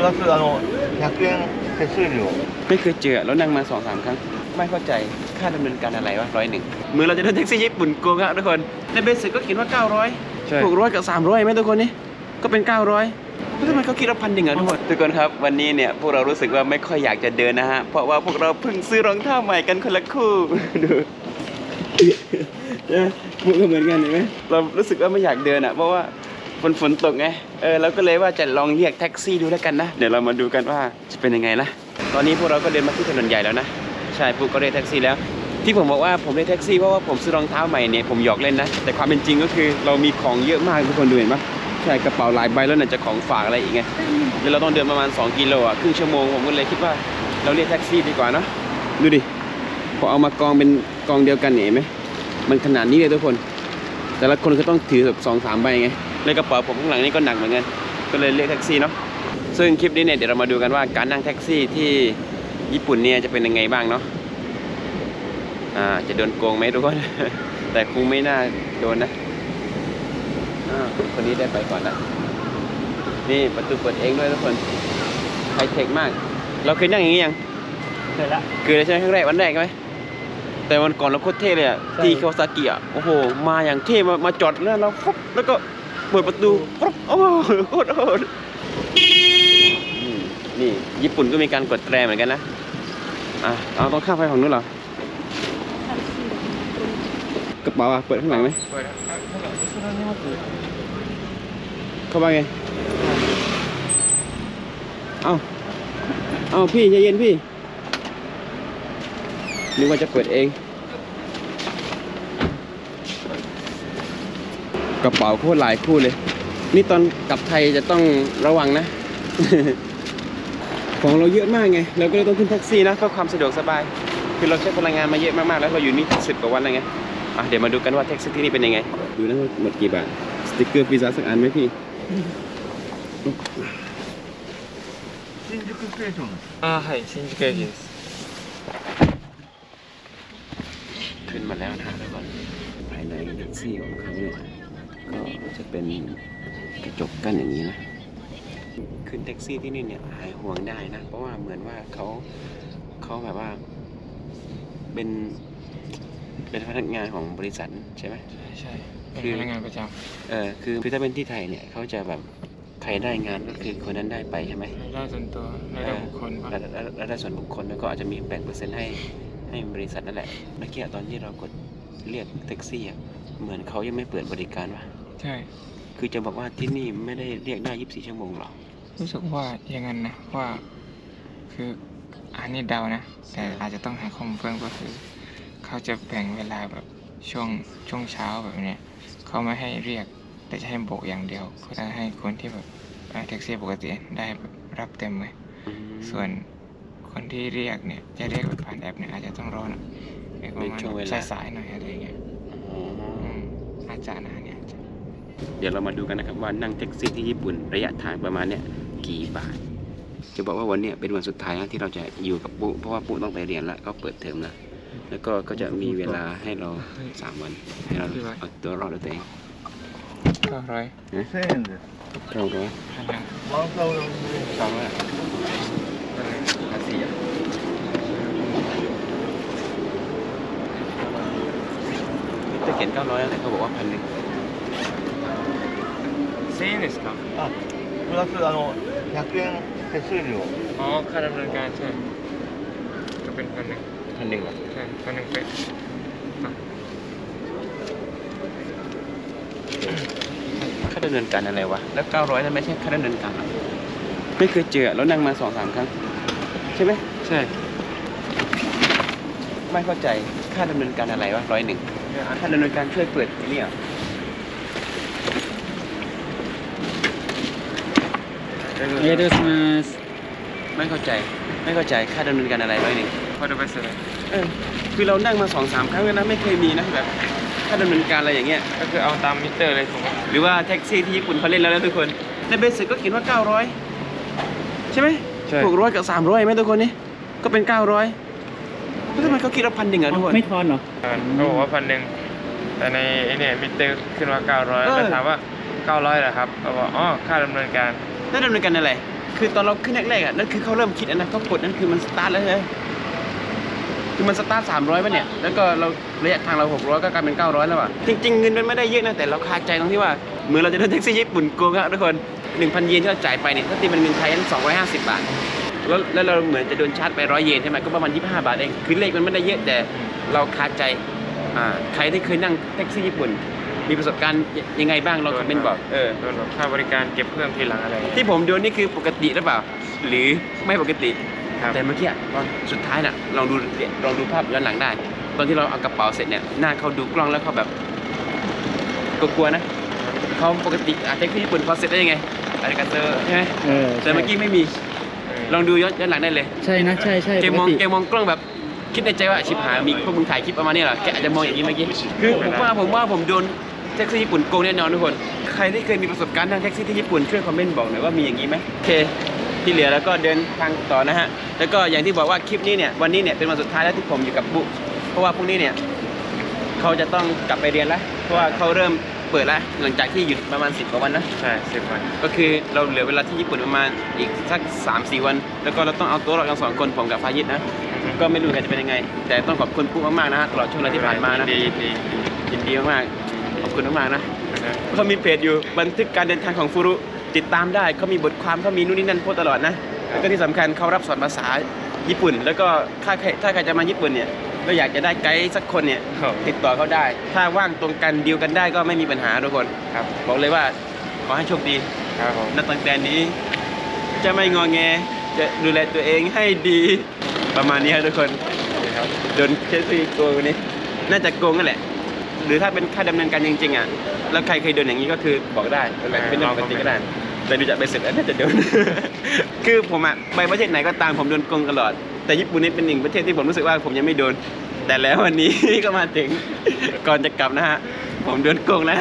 プラスあの100円手数料 ไม่เคยเจอแล้วนั่งมาสองสามครั้ง ไม่เข้าใจค่าดำเนินการอะไรวะร้อยหนึ่งมือเราจะได้แท็กซี่ญี่ปุ่นโกงอะทุกคนในเบสิกก็เขียนว่า 900 ใช่ หกร้อยกับสามร้อยไหมทุกคนนี่ก็เป็น 900แล้วทำไมเขาคิดว่าพันหนึ่งอะทุกคนทุกคนครับวันนี้เนี่ยพวกเรารู้สึกว่าไม่ค่อยอยากจะเดินนะฮะเพราะว่าพวกเราเพิ่งซื้อรองเท้าใหม่กันคนละคู่ ดูเนี่ยพวกก็เหมือนกันเห็นไหมเรารู้สึกว่าไม่อยากเดินอะเพราะว่า ฝนฝนตกไง เออเราก็เลยว่าจะลองเรียกแท็กซี่ดูแล้วกันนะ เดี๋ยวเรามาดูกันว่าจะเป็นยังไงนะ ตอนนี้พวกเราก็เดินมาที่ถนนใหญ่แล้วนะ ใช่ปุ๊กก็เรียกแท็กซี่แล้ว ที่ผมบอกว่าผมเรียกแท็กซี่เพราะว่าผมซื้อรองเท้าใหม่เนี่ยผมหยอกเล่นนะ แต่ความเป็นจริงก็คือเรามีของเยอะมากทุกคนดูเห็นปะใช่กระเป๋าหลายใบแล้วเนี่ยจะของฝากอะไรอีกไงแล้วเราต้องเดินประมาณ 2 กิโลอะครึ่งชั่วโมงผมก็เลยคิดว่าเราเรียกแท็กซี่ดีกว่านะดูดิพอเอามากองเป็นกองเดียวกันเนี่ยเห็นไหมมันขนาดนี้เลยทุกคน แต่ละคนก็ต้องถือแบบสองสามใบไง แล้วกระเป๋าผมข้างหลังนี่ก็หนักเหมือนกันก็เลยเรียกแท็กซี่เนาะซึ่งคลิปนี้เนี่ยเดี๋ยวเรามาดูกันว่าการนั่งแท็กซี่ที่ญี่ปุ่นเนี่ยจะเป็นยังไงบ้างเนาะอ่าจะโดนโกงไหมทุกคน แต่คงไม่น่าโดนนะอ่าคนนี้ได้ไปก่อนละนี่ประตูเปิดเองด้วยทุกคนไฮเทคมาก เราเคยนั่งอย่างนี้ยังเคยละคือใช่ไหมครั้งแรกวันแรกไหมแต่วันก่อนเราโคตรเท่เลยอะใช่ที่คาวาซากิอะโอ้โห มาอย่างเท่มามาจอดแล้วเราฟุ๊บแล้วก็ เปิดประตูปุ๊บโอ้โคตรโหนี่ญี่ปุ่นก็มีการกดแตรเหมือนกันนะอะเอาต้องข้ามไฟฝั่งนู้นเหรอกระเป๋าะเปิดข้างหลังไหมเปิดเข้าไปไงเอาเอาพี่ใจเย็นพี่นึกว่าจะเปิดเอง กระเป๋าโคตรหลายคู่เลย นี่ตอนกลับไทยจะต้องระวังนะ ของเราเยอะมากไง เราก็เลยต้องขึ้นแท็กซี่นะเพื่อความสะดวกสบาย คือเราใช้พลังงานมาเยอะมากๆ แล้วเราอยู่นี่สิบกว่าวันแล้วไง อ่ะเดี๋ยวมาดูกันว่าแท็กซี่ที่นี่เป็นยังไง ดูนะว่าหมดกี่บาท สติกเกอร์พิซซ่าสักอันไหมพี่ 新宿ステーションあーはい新宿駅です ขึ้นมาแล้วนะฮะทุกคนภายในแท็กซี่ของเขาเนี่ย ก็จะเป็นกระจกกั้นอย่างนี้นะ ขึ้นแท็กซี่ที่นี่เนี่ยหายห่วงได้นะ เพราะว่าเหมือนว่าเขาเขาแบบว่าเป็นเป็นพนักงานของบริษัทใช่ไหมใช่ใช่เป็นคือพนักงานประจเออคือคือถ้าเป็นที่ไทยเนี่ยเขาจะแบบใครได้งานก็คือคนนั้นได้ไปใช่ไหมำรายได้ส่วนตัวรายได้บุคคลปะรายได้รายได้ส่วนบุคคลแล้วก็อาจจะมีแบ่งเปอร์เซ็นต์ให้ให้บริษัทนั่นแหละเมื่อกี้ตอนที่เรากดเรียกแท็กซี่อะเหมือนเขายังไม่เปิดบริการวะ ใช่ คือจะบอกว่าที่นี่ไม่ได้เรียกได้24ชั่วโมงหรอรู้สึกว่าอย่างนั้นนะว่า คืออันนี้เดานะ แต่อาจจะต้องหาข้อมูลเพิ่มก็คือ เขาจะแบ่งเวลาแบบช่วงช่วงเช้าแบบเนี้ยเขาไม่ให้เรียกแต่จะให้โบกอย่างเดียวเขาจะให้คนที่แบบเอ่อแท็กซี่ปกติได้แบบรับเต็มเลยส่วนคนที่เรียกเนี่ยจะเรียกแบบผ่านแอปเนี่ยอาจจะต้องรอหน่อยเรียกประมาณเป็นช่วงเวลาสายๆหน่อยอะไรเงี้ยอืมอาจจะนะเนี่ยอาจจะ เดี๋ยวเรามาดูกันนะครับว่านั่งแท็กซี่ที่ญี่ปุ่นระยะทางประมาณเนี้ยกี่บาท จะบอกว่าวันนี้เป็นวันสุดท้ายนะที่เราจะอยู่กับปุ๊เพราะว่าปุ๊ต้องไปเรียนแล้วก็เปิดเทอมแล้วแล้วก็ก็จะมีเวลาให้เราสามวันให้เราเอาตัวรอดด้วตัวเองเก้าร้อยเส้นเก้าร้อยร้อยเก้าร้สามร้อยภาษีอ่จะเขียนเก้าร้อยอะไรเขาบอกว่าพันหนึ่ง 千円ですかあプラスあの100円手数料 อ๋อค่าดำเนินการใช่ก็เป็นพันหนึ่ง พันหนึ่งเหรอ ใช่พันหนึ่งเป็นอ่ะ ค่าดำเนินการอะไรวะ แล้ว 900นั่นไม่ใช่ค่าดำเนินการเหรอไม่เคยเจอแล้วนั่งมาสองสามครั้ง ใช่ไหม ใช่ ไม่เข้าใจค่าดำเนินการอะไรวะร้อยหนึ่งค่าดำเนินการช่วยเปิดไอ้นี่เหรอ เอเดสมัสไม่เข้าใจไม่เข้าใจค่าดำเนินการอะไรร้อยหนึ่งพอจะไปเสร็จเออคือเรานั่งมาสองสามครั้งแล้วนะไม่เคยมีนะแบบค่าดำเนินการอะไรอย่างเงี้ยก็คือเอาตามมิเตอร์เลยผมหรือว่าแท็กซี่ที่ญี่ปุ่นเขาเล่นแล้วนะทุกคนในเบสิกก็เขียนว่า 900 ใช่ไหมหกร้อยกับสามร้อยไหมทุกคนนี่ก็เป็น 900แล้วทำไมเขาคิดว่าพันหนึ่งอะทุกคนไม่ทอนเหรอเขาบอกว่าพันหนึ่งแต่ในไอเนี่ยมิเตอร์ขึ้นว่า 900แล้วถามว่า 900เหรอครับเขาบอกอ๋อค่าดำเนินการ แล้วดำเนินการอะไร คือตอนเราขึ้นแรกๆอะนั่นคือเขาเริ่มคิดอันนั้นเขากดนั่นคือมันสตาร์ทแล้วใช่ไหมคือมันสตาร์ทสามร้อยป่ะเนี่ย แล้วก็เราระยะทางเราหกร้อยก็กลายเป็นเก้าร้อยแล้วอะ จริงๆเงินมันไม่ได้เยอะนะแต่เราคาใจตรงที่ว่าเหมือนเราจะโดนแท็กซี่ญี่ปุ่นโกงครับทุกคนหนึ่งพันเยนที่เราจ่ายไปเนี่ยถ้าตีเป็นเงินไทยนั้นสองร้อยห้าสิบบาทแล้วแล้วเราเหมือนจะโดนชาร์จไปร้อยเยนใช่ไหมก็ประมาณยี่สิบห้าบาทเอง คือเลขมันไม่ได้เยอะแต่เราคาใจอ่าใครที่เคยนั่งแท็กซี่ญี่ปุ่น มีประสบการณ์ยังไงบ้างเราคอมเมนต์บอกเออโดนแบบค่าบริการเก็บเพิ่มทีหลังอะไร ที่ผมโดนนี่คือปกติหรือเปล่า หรือไม่ปกติ ครับแต่เมื่อกี้อะตอนสุดท้ายน่ะลองดูลองดูภาพย้อนหลังได้ ตอนที่เราเอากระเป๋าเสร็จเนี่ยหน้าเขาดูกล้องแล้วเขาแบบกลัวๆนะเขาปกติอาแท็กซี่ญี่ปุ่นเขาเสร็จได้ยังไงอะไรกันเตอร์ใช่ไหมเออแต่เมื่อกี้ไม่มี ลองดูย้อนย้อนหลังได้เลย ใช่นะใช่ใช่แกมองปกติแกมองกล้องแบบคิดในใจว่าชิบหายมีพวกมึงถ่ายคลิปประมาณนี้เหรอแกอาจจะมองอย่างนี้เมื่อกี้คือผมว่าผมว่าผมโดน แท็กซี่ญี่ปุ่นโกงแน่นอนทุกคน ใครที่เคยมีประสบการณ์ทางแท็กซี่ที่ญี่ปุ่นช่วยคอมเมนต์บอกหน่อยว่ามีอย่างนี้ไหมโอเคที่เหลือแล้วก็เดินทางต่อนะฮะ แล้วก็อย่างที่บอกว่าคลิปนี้เนี่ยวันนี้เนี่ยเป็นวันสุดท้ายแล้วที่ผมอยู่กับบุ๊เพราะว่าพรุ่งนี้เนี่ยเขาจะต้องกลับไปเรียนแล้วเพราะว่าเขาเริ่มเปิดแล้วหลังจากที่หยุดประมาณ 10กว่าวันนะใช่สิบวันก็คือเราเหลือเวลาที่ญี่ปุ่นประมาณอีกสัก3าสี่วัน แล้วก็เราต้องเอาตัวเราทั้งสองคนผมกับฟายิดนะก็ไม่รู้กันจะเป็นยังไง แต่ต้องขอบคุณปุ๊มากๆนะฮะตลอดช่วงเวลาที่ผ่านมานะดีดียินดีมากๆข อบคุณมากๆนะนะครับเขามีเพจอยู่บันทึกการเดินทางของฟูรุติดตามได้เขามีบทความเขามีนู่นนี่นั่นโพสต์ตลอดนะแล้วก็ที่สำคัญเขารับสอนภาษาญี่ปุ่น แล้วก็ถ้าใครถ้าใครจะมาญี่ปุ่นเนี่ยก็อยากจะได้ไกด์สักคนเนี่ยติดต่อเขาได้ ถ้าว่างตรงกันดีลกันได้ก็ไม่มีปัญหาทุกคนครับบอกเลยว่าขอให้โชคดีครับผมนับตั้งแต่นี้ จะไม่งอแงจะดูแลตัวเองให้ดีประมาณนี้ครับทุกคนครับโดนเคสซี่โกงวันนี้น่าจะโกงนั่นแหละ หรือถ้าเป็นค่าดำเนินการจริงๆอะแล้วใครเคยโดนอย่างนี้ก็คือบอกได้เป็นเป็นเรื่องปกติก็ได้แต่ดูจากใบเสร็จแล้วน่าจะโดน คือผมอะไปประเทศไหนก็ตามผมโดนโกงตลอด แต่ญี่ปุ่นนี่เป็นหนึ่งประเทศที่ผมรู้สึกว่าผมยังไม่โดน แต่แล้ววันนี้ ก็มาถึงก่อนจะกลับนะฮะผมโดนโกงแล้ว